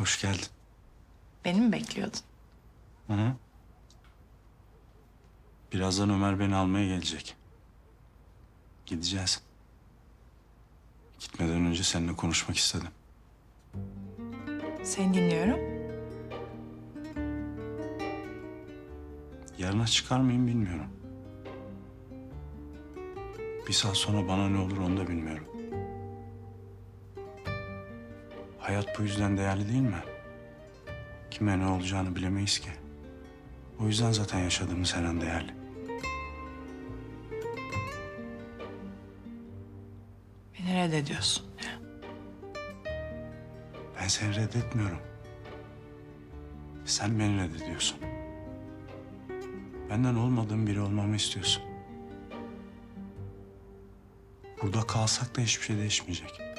Hoş geldin. Beni mi bekliyordun? Hı hı. Birazdan Ömer beni almaya gelecek. Gideceğiz. Gitmeden önce seninle konuşmak istedim. Seni dinliyorum. Yarına çıkar mıyım bilmiyorum. Bir saat sonra bana ne olur onu da bilmiyorum. Hayat bu yüzden değerli değil mi? Kime ne olacağını bilemeyiz ki. O yüzden zaten yaşadığımız her an değerli. Beni reddediyorsun. Ben seni reddetmiyorum. Sen beni reddediyorsun. Benden olmadığım biri olmamı istiyorsun. Burada kalsak da hiçbir şey değişmeyecek.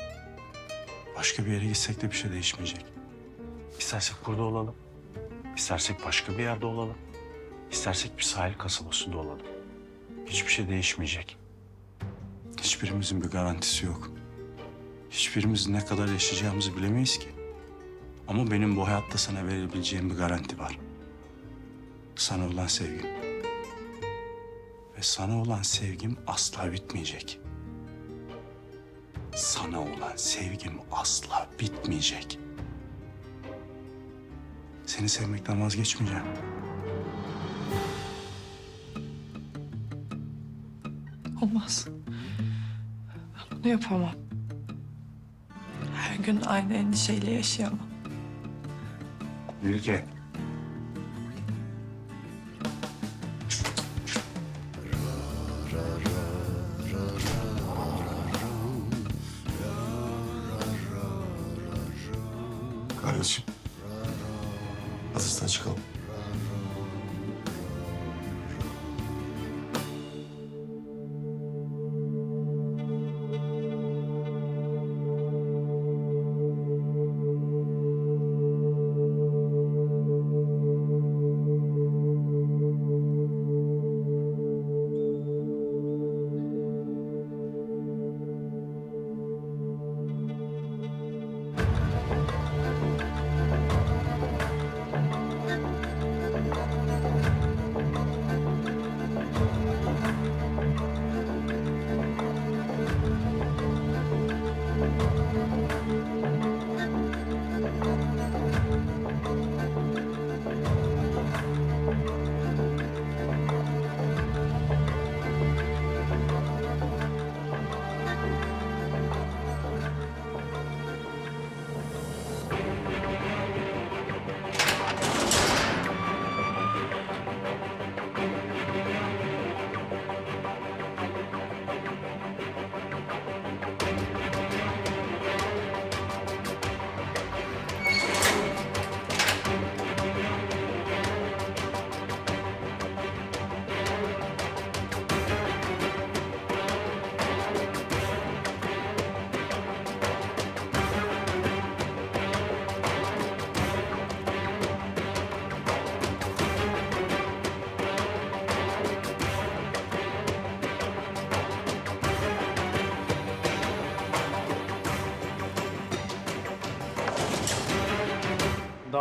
Başka bir yere gitsek de bir şey değişmeyecek. İstersek burada olalım. İstersek başka bir yerde olalım. İstersek bir sahil kasabasında olalım. Hiçbir şey değişmeyecek. Hiçbirimizin bir garantisi yok. Hiçbirimiz ne kadar yaşayacağımızı bilemeyiz ki. Ama benim bu hayatta sana verebileceğim bir garanti var. Sana olan sevgim. Ve sana olan sevgim asla bitmeyecek. Sana olan sevgim asla bitmeyecek. Seni sevmekten vazgeçmeyeceğim. Olmaz. Ben bunu yapamam. Her gün aynı endişeyle yaşayamam. Ülke.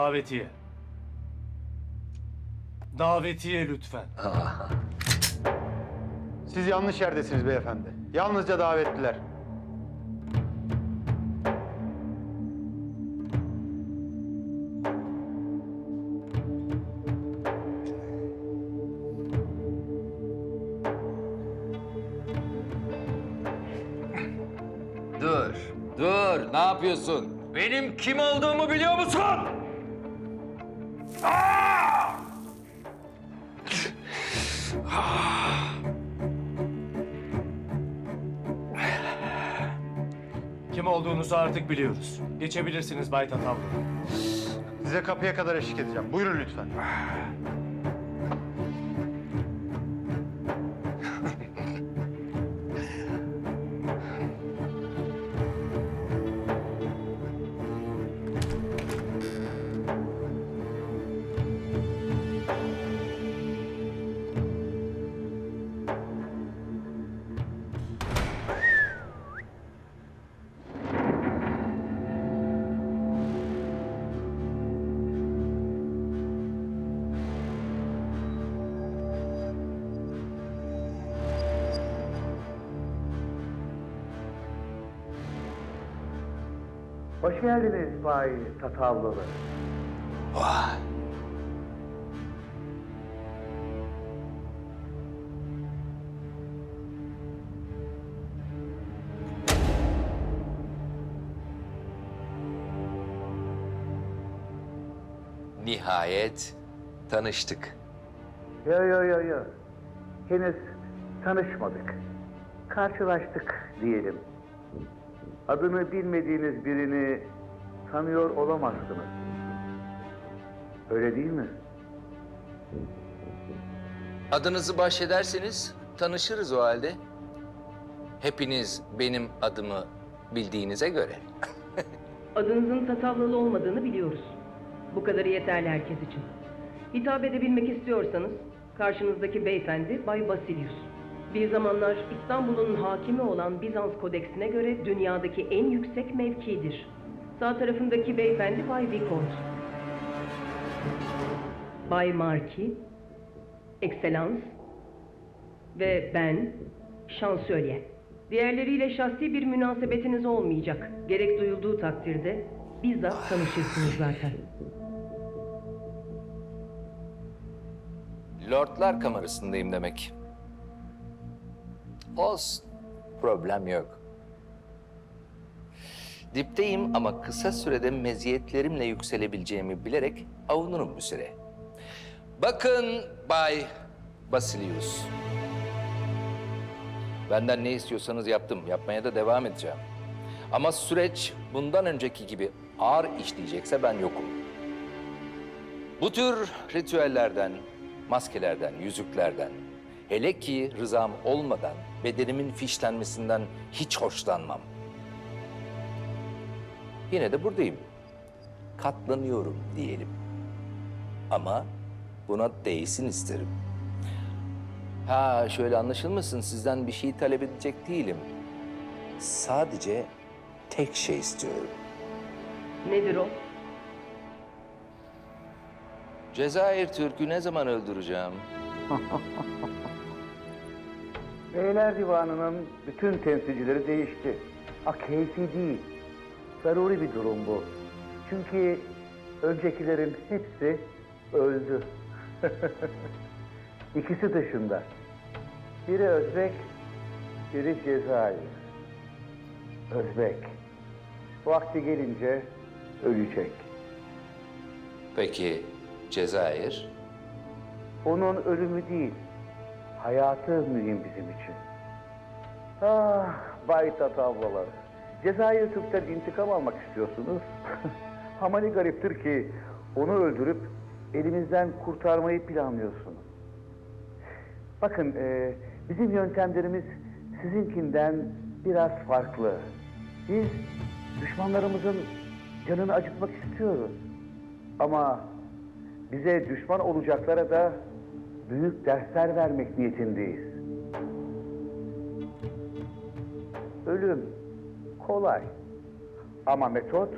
Davetiye. Davetiye lütfen. Siz yanlış yerdesiniz beyefendi. Yalnızca davetliler. Dur, dur. Ne yapıyorsun? Benim kim olduğumu biliyor musun? Kim olduğunuzu artık biliyoruz. Geçebilirsiniz Bay Tatavlı. Size kapıya kadar eşlik edeceğim. Buyurun lütfen. Hoş geldiniz Bay Tatavlılı. Vay. Nihayet tanıştık. Yo yo yo yo. Henüz tanışmadık. Karşılaştık diyelim. Adını bilmediğiniz birini tanıyor olamazsınız. Öyle değil mi? Adınızı bahşederseniz tanışırız o halde. Hepiniz benim adımı bildiğinize göre. Adınızın Tatavlalı olmadığını biliyoruz. Bu kadarı yeterli herkes için. Hitap edebilmek istiyorsanız karşınızdaki beyefendi Bay Basilius. Bir zamanlar İstanbul'un hakimi olan Bizans kodeksine göre dünyadaki en yüksek mevkidir. Sağ tarafındaki beyefendi Bay Vicomte. Bay Marki, Excellence ve ben Şansölye. Diğerleriyle şahsi bir münasebetiniz olmayacak. Gerek duyulduğu takdirde bizzat tanışırsınız zaten. Lordlar kamerasındayım demek. Olsun. Problem yok. Dipteyim ama kısa sürede meziyetlerimle yükselebileceğimi bilerek avunurum bir süre. Bakın Bay Basilius. Benden ne istiyorsanız yaptım. Yapmaya da devam edeceğim. Ama süreç bundan önceki gibi ağır işleyecekse ben yokum. Bu tür ritüellerden, maskelerden, yüzüklerden, hele ki rızam olmadan bedenimin fişlenmesinden hiç hoşlanmam. Yine de buradayım. Katlanıyorum diyelim. Ama buna değsin isterim. Ha şöyle anlaşılmasın sizden bir şey talep edecek değilim. Sadece tek şey istiyorum. Nedir o? Cezayir Türk'ü ne zaman öldüreceğim? Beyler Divanı'nın bütün temsilcileri değişti. Ha keyfi değil. Zaruri bir durum bu. Çünkü öncekilerin hepsi öldü. İkisi dışında. Biri Özbek, biri Cezayir. Özbek. Vakti gelince ölecek. Peki Cezayir? Onun ölümü değil, hayatı mühim bizim için. Ah, Bay Tatavlalar. Cezayir Türk'ten intikam almak istiyorsunuz. Ama ne gariptir ki onu öldürüp elimizden kurtarmayı planlıyorsunuz. Bakın, e, bizim yöntemlerimiz sizinkinden biraz farklı. Biz düşmanlarımızın canını acıtmak istiyoruz. Ama bize düşman olacaklara da büyük dersler vermek niyetindeyiz. Ölüm kolay. Ama metot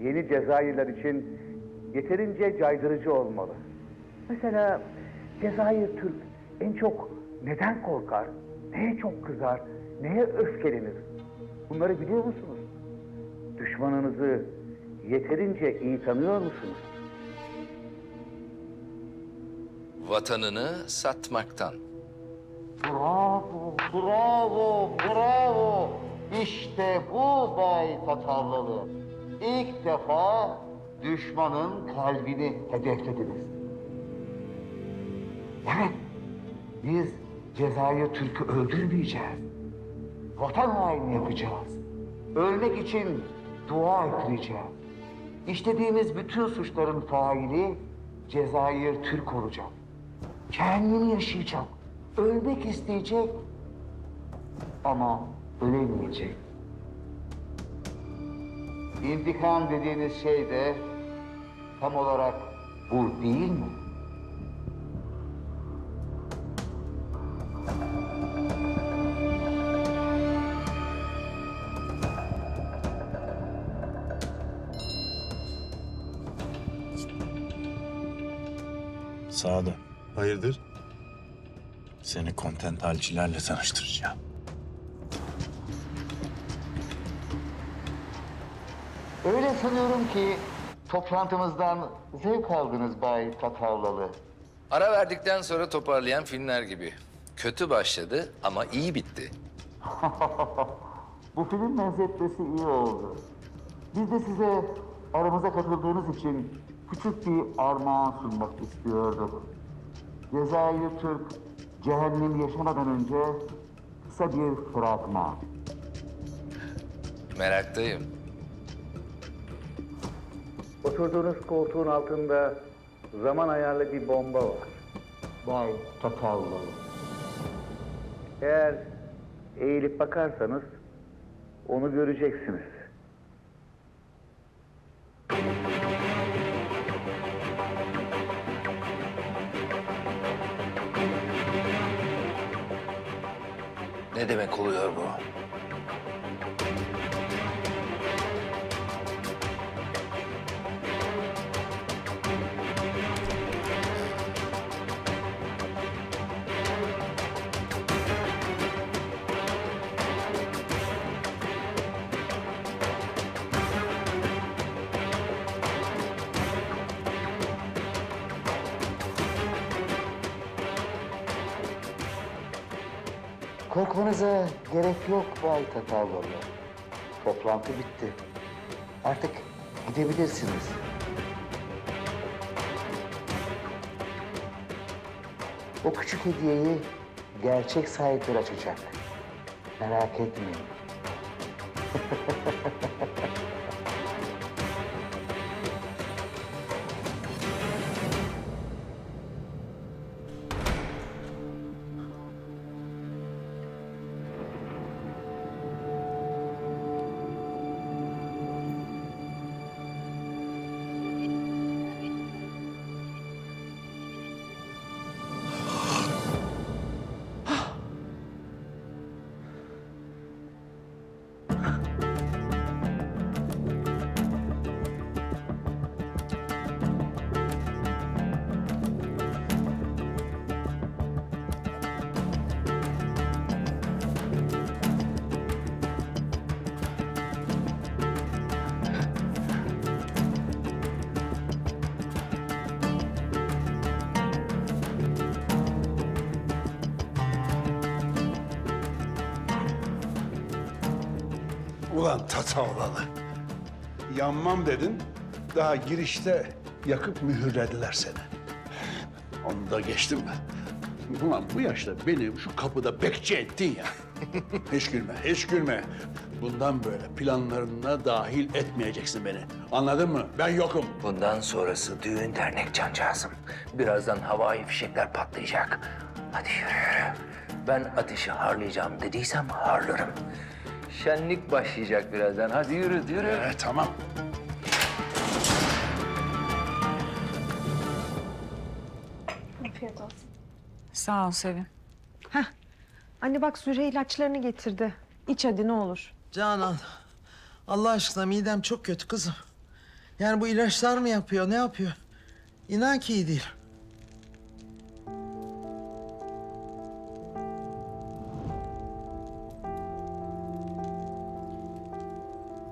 yeni Cezayirler için yeterince caydırıcı olmalı. Mesela Cezayir Türk en çok neden korkar, neye çok kızar, neye öfkelenir? Bunları biliyor musunuz? Düşmanınızı yeterince iyi tanıyor musunuz? Vatanını satmaktan. Bravo, bravo, bravo. İşte bu Bay Tatavlalı. İlk defa düşmanın kalbini hedeflediniz. Evet, biz Cezayir Türk'ü öldürmeyeceğiz. Vatan haini yapacağız. Ölmek için dua ettireceğiz. İşlediğimiz bütün suçların faili Cezayir Türk olacak. Kendini yaşayacak. Ölmek isteyecek ama ölemeyecek. İntikam dediğiniz şey de tam olarak bu değil mi? Kontentalcilerle tanıştıracağım. Öyle sanıyorum ki toplantımızdan zevk aldınız Bay Tatavlalı. Ara verdikten sonra toparlayan filmler gibi. Kötü başladı ama iyi bitti. Bu film benzetmesi iyi oldu. Biz de size aramıza katıldığınız için küçük bir armağan sunmak istiyorduk. Cezayirli Türk cehennemi yaşamadan önce kısa bir fragman. Meraktayım. Oturduğunuz koltuğun altında zaman ayarlı bir bomba var. Bay Tatavlalı. Eğer eğilip bakarsanız onu göreceksiniz. Ne demek oluyor bu? Korkmanıza gerek yok Bay Tatavlalı. Toplantı bitti. Artık gidebilirsiniz. O küçük hediyeyi gerçek sahipleri açacak. Merak etmeyin. Ulan Tatavlalı. Yanmam dedin, daha girişte yakıp mühürlediler seni. Onu da geçtim mi? Ulan bu yaşta beni şu kapıda bekçi ettin ya. hiç gülme, hiç gülme. Bundan böyle planlarına dahil etmeyeceksin beni. Anladın mı? Ben yokum. Bundan sonrası düğün dernek cancağızım. Birazdan havai fişekler patlayacak. Hadi yürü yürü. Ben ateşi harlayacağım dediysem harlarım. Şenlik başlayacak birazdan. Hadi yürü yürü. Ee, tamam. Sağ ol Sevim. Anne bak Zühre ilaçlarını getirdi. İç hadi ne olur. Canan, Allah aşkına midem çok kötü kızım. Yani bu ilaçlar mı yapıyor, ne yapıyor? İnan ki iyi değil.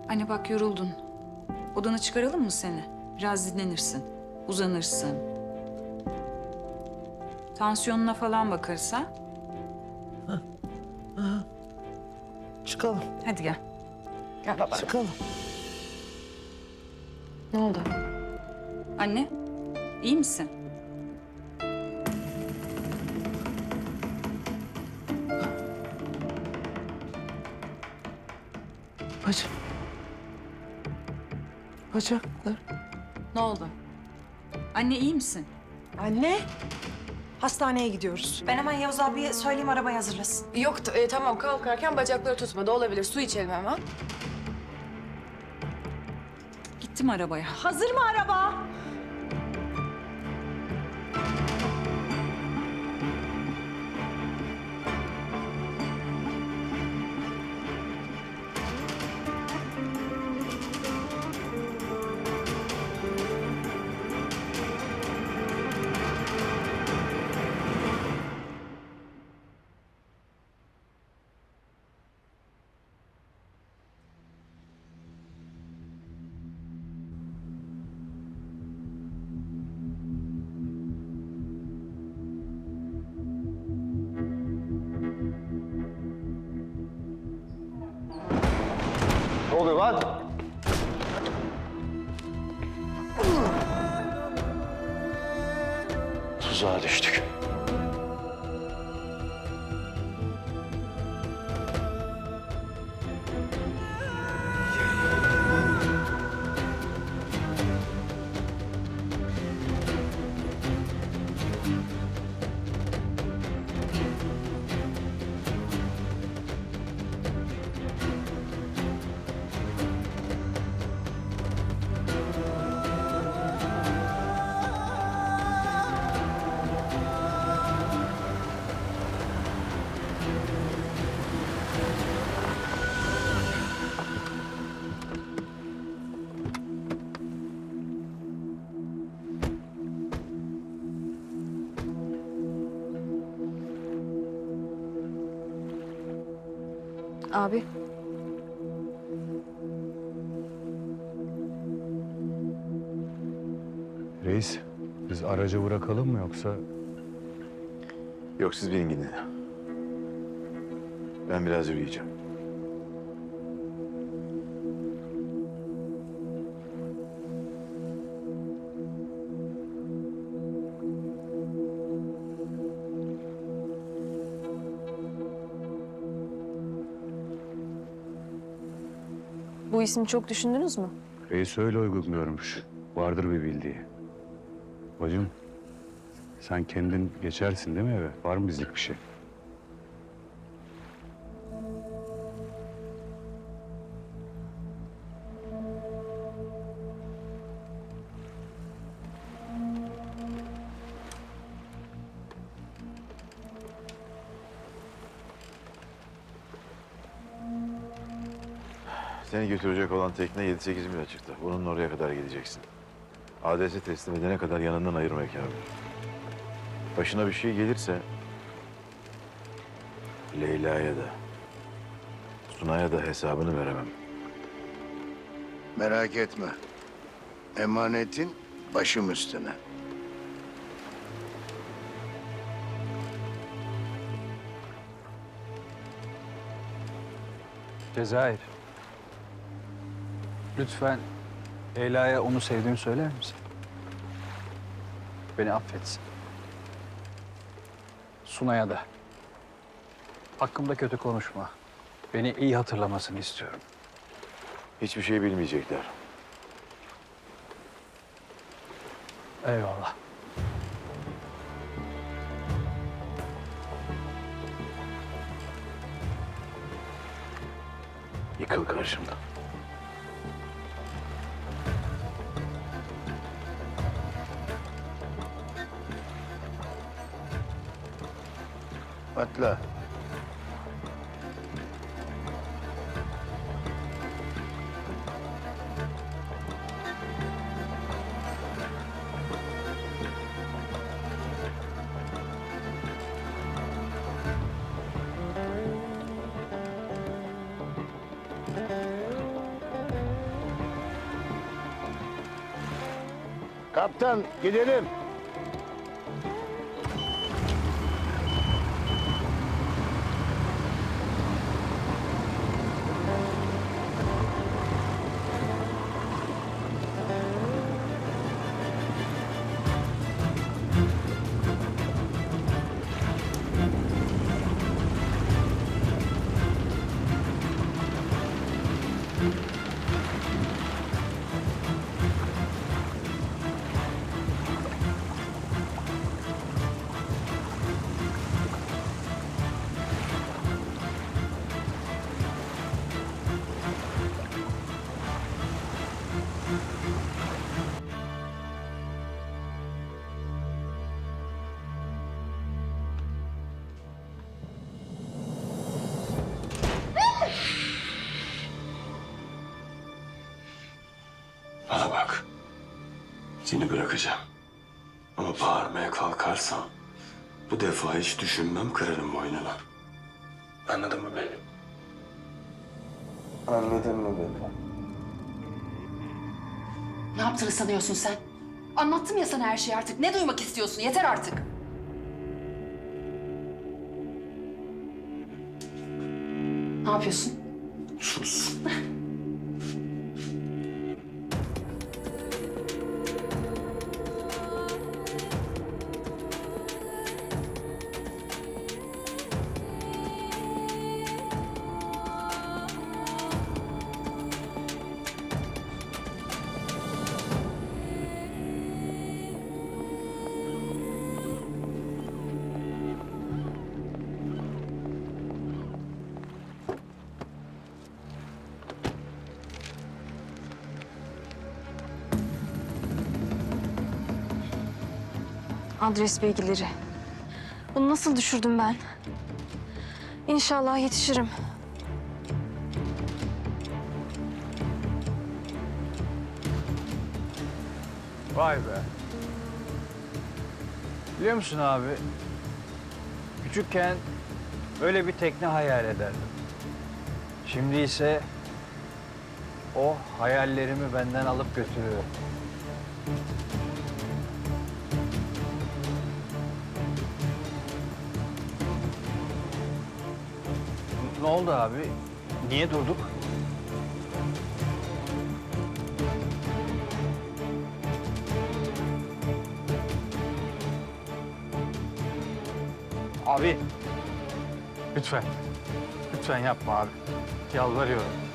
Anne bak yoruldun. Odana çıkaralım mı seni? Biraz dinlenirsin. Uzanırsın. Tansiyonuna falan bakarız ha? Çıkalım, Hadi gel. çıkalım. Ne oldu? Anne, iyi misin? Bacaklar. Ne oldu? Anne iyi misin? Anne. Hastaneye gidiyoruz. Ben hemen Yavuz abiye söyleyeyim arabayı hazırlasın. Yok e, tamam kalkarken bacakları tutmadı olabilir. Su içelim hemen. Gittim arabaya. Hazır mı araba? Abi. Reis, biz aracı bırakalım mı yoksa? Yok siz binin gidin. Ben biraz yürüyeceğim. Bu ismi çok düşündünüz mü? Reis öyle uygun görmüş. Vardır bir bildiği. Bacım, sen kendin geçersin değil mi eve? Var mı bizlik bir şey? Götürecek olan tekne 7-8 mil açıkta. Bununla oraya kadar gideceksin. Adresi teslim edene kadar yanından ayırma Kamil. Başına bir şey gelirse... Leyla'ya da, Sunay'a da hesabını veremem. Merak etme. Emanetin başım üstüne. Cezayir. Lütfen Leyla'ya onu sevdiğimi söyler misin? Beni affetsin. Sunay'a da. Hakkımda kötü konuşma. Beni iyi hatırlamasını istiyorum. Hiçbir şey bilmeyecekler. Eyvallah. Yıkıl karşımda. Atla. Kaptan gidelim. Seni bırakacağım. Ama bağırmaya kalkarsan bu defa hiç düşünmem kırarım boynunu. Anladın mı beni? Anladın mı beni? Ne yaptığını sanıyorsun sen? Anlattım ya sana her şeyi artık. Ne duymak istiyorsun? Yeter artık. Ne yapıyorsun? Sus. Adres bilgileri. Bunu nasıl düşürdüm ben? İnşallah yetişirim. Vay be. Biliyor musun abi? Küçükken öyle bir tekne hayal ederdim. Şimdi ise o hayallerimi benden alıp götürüyor. Oldu abi? Niye durduk? Abi. Lütfen. Lütfen yapma abi. Yalvarıyorum.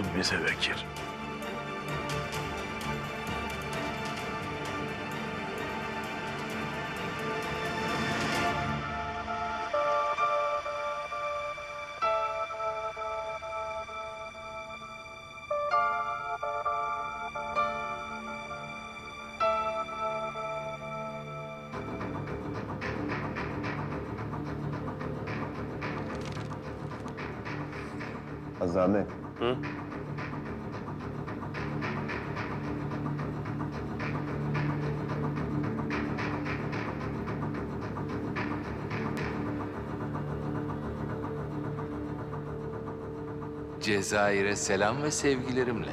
Ne yaptın bize Bekir? Azami. Cezayir'e selam ve sevgilerimle.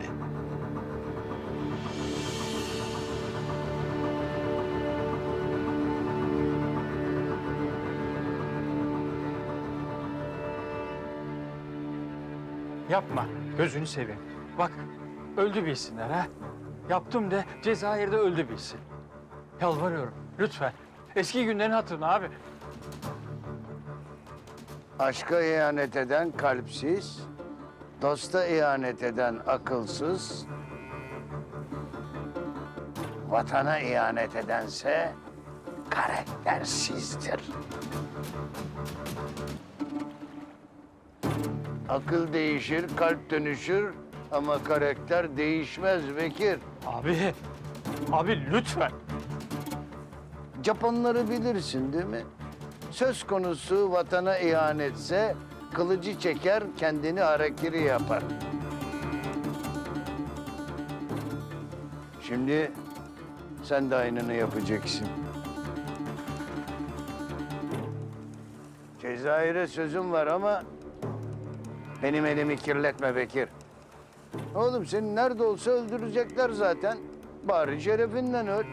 Yapma. Gözünü seveyim. Bak öldü bilsinler ha. Yaptım de Cezayir'de öldü bilsin. Yalvarıyorum lütfen. Eski günlerin hatırına abi. Aşka ihanet eden kalpsiz, dosta ihanet eden akılsız, vatana ihanet edense karaktersizdir. Akıl değişir, kalp dönüşür ama karakter değişmez Bekir. Abi, abi lütfen. Japonları bilirsin değil mi? Söz konusu vatana ihanetse kılıcı çeker kendini harekiri yapar. Şimdi sen de aynını yapacaksın. Cezayir'e sözüm var ama benim elimi kirletme Bekir. Oğlum seni nerede olsa öldürecekler zaten. Bari şerefinden öl.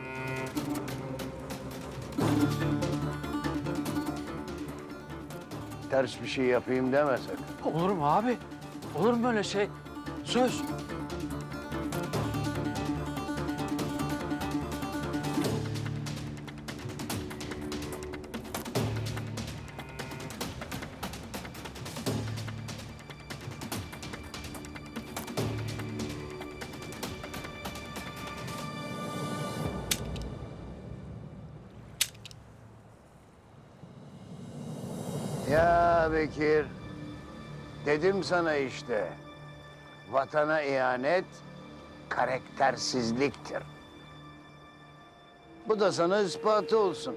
Ters bir şey yapayım deme sakın. Olur mu abi? Olur mu öyle şey? Söz. Dedim sana işte. Vatana ihanet karaktersizliktir. Bu da sana ispatı olsun.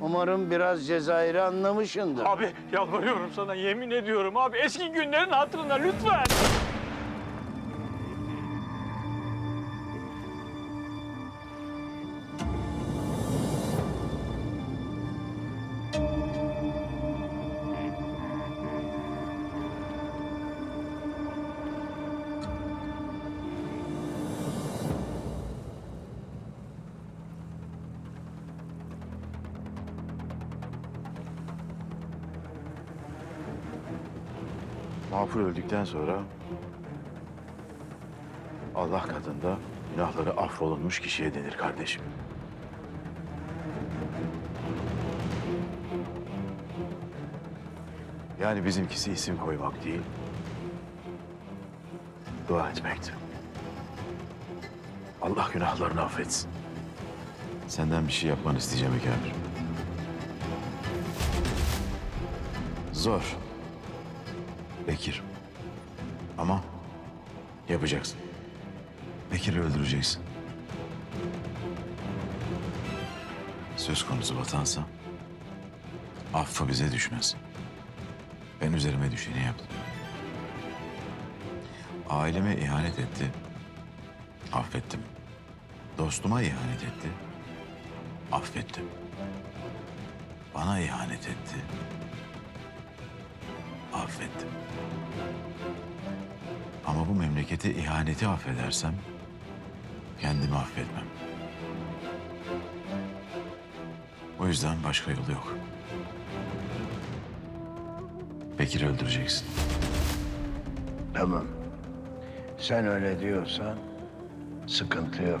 Umarım biraz Cezayir'i anlamışsındır. Abi yalvarıyorum sana yemin ediyorum abi eski günlerin hatırına lütfen. Mahfur öldükten sonra Allah katında günahları affolunmuş kişiye denir kardeşim. Yani bizimkisi isim koymak değil, dua etmekti. Allah günahlarını affetsin. Senden bir şey yapmanı isteyeceğim Ekabir. Zor. Bekir. Ama yapacaksın. Bekir'i öldüreceksin. Söz konusu vatansa affı bize düşmez. Ben üzerime düşeni yaptım. Aileme ihanet etti. Affettim. Dostuma ihanet etti. Affettim. Bana ihanet etti. Affettim. Ama bu memlekete ihaneti affedersem kendimi affetmem. O yüzden başka yolu yok. Bekir'i öldüreceksin. Tamam. Sen öyle diyorsan sıkıntı yok.